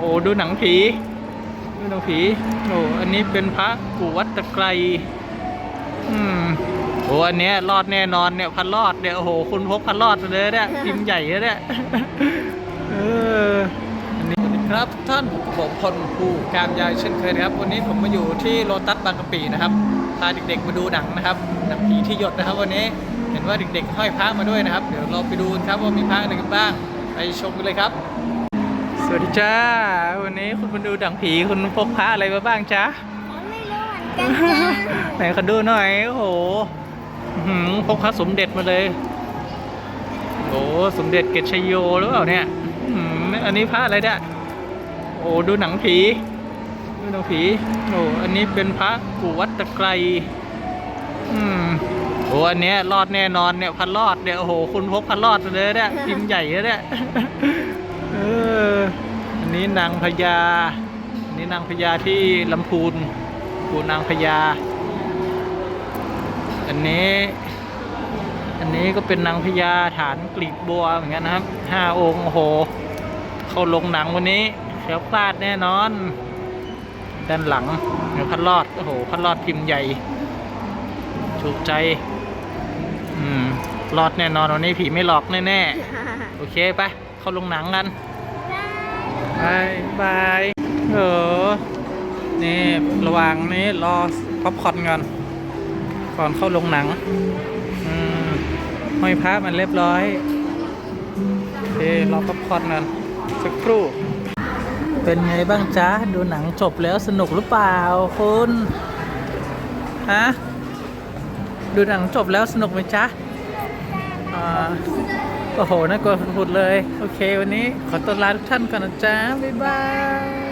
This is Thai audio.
โอ้ดูหนังผีดูหนังผีโอ้อันนี้เป็นพระกู่วัดตะไกรอืมโอ้อันเนี้ยรอดแน่นอนเนี่ยพันรอดเนี่ยโอ้โหคุณพกพันรอดมาเลยเนี่ยพิมพ์ใหญ่เลยเนี่ยเอออันนี้ครับทุกท่านผมพลผู้การยายเช่นเคยนะครับ วันนี้ผมมาอยู่ที่โลตัสบางกะปินะครับพาเด็กๆมาดูหนังนะครับหนังผีที่หยดนะครับ วันนี้เห็นว่าเด็กๆห้อยพระมาด้วยนะครับ เดี๋ยวเราไปดูกันครับว่ามีพระอะไรกันบ้างไปชมกันเลยครับส วัสดีจ้า วันนี้คุณมาดูหนังผีคุณพกพระอะไรมาบ้างจ๊ะผมไม่รู้เหมือนกันจ้าไหนขอดูหน่อย โอ้โหอื้อหือพกพระสมเด็จมาเลยโอ้สมเด็จเกตชยโยหรือเปล่าเนี่ยอื้อหืออันนี้พระอะไรเนี่ยโอ้ดูหนังผีดูหนังผีโอ้อันนี้เป็นพระกู่วัดตะไกรอืมโอ้อันเนี้ยรอดแน่นอนเนี่ยพันรอดเนี่ยโอ้โหคุณพกพันรอดมาเลยเนี่ยพิมพ์ใหญ่เลยเนี่ย เอออั นี้นางพญาอันนี้นางพญาที่ลำพูนปูนางพญา อันนี้ อันนี้ก็เป็นนางพญาฐานกลีบบัวเหมือนกันนะครับห้าองค์โอ้โห เข้าลงหนังวันนี้แคล้วคลาดแน่นอน ด้านหลังเดี๋ยวพัดรอด โอ้โห พัดรอดพิมพ์ใหญ่ถูกใจ อืมรอดแน่นอนวันนี้ผีไม่หลอกแน่ๆ โอเคไป เข้าลงหนังกัน บายบายเออนี่ระหว่างนี้รอป๊อปคอนก่อน ก่อนเข้าลงหนังอืมห้อยพระมันเรียบร้อยโอเครอป๊อปคอนกันสักครู่ เป็นไงบ้างจ๊ะ ดูหนังจบแล้วสนุกหรือเปล่าคุณฮะดูหนังจบแล้วสนุกไหมจ๊ะอ่า โอ้โหน่ากลัวฝุดเลย โอเค วันนี้ขอตัวลาทุกท่านก่อนนะจ๊ะ บ๊ายบาย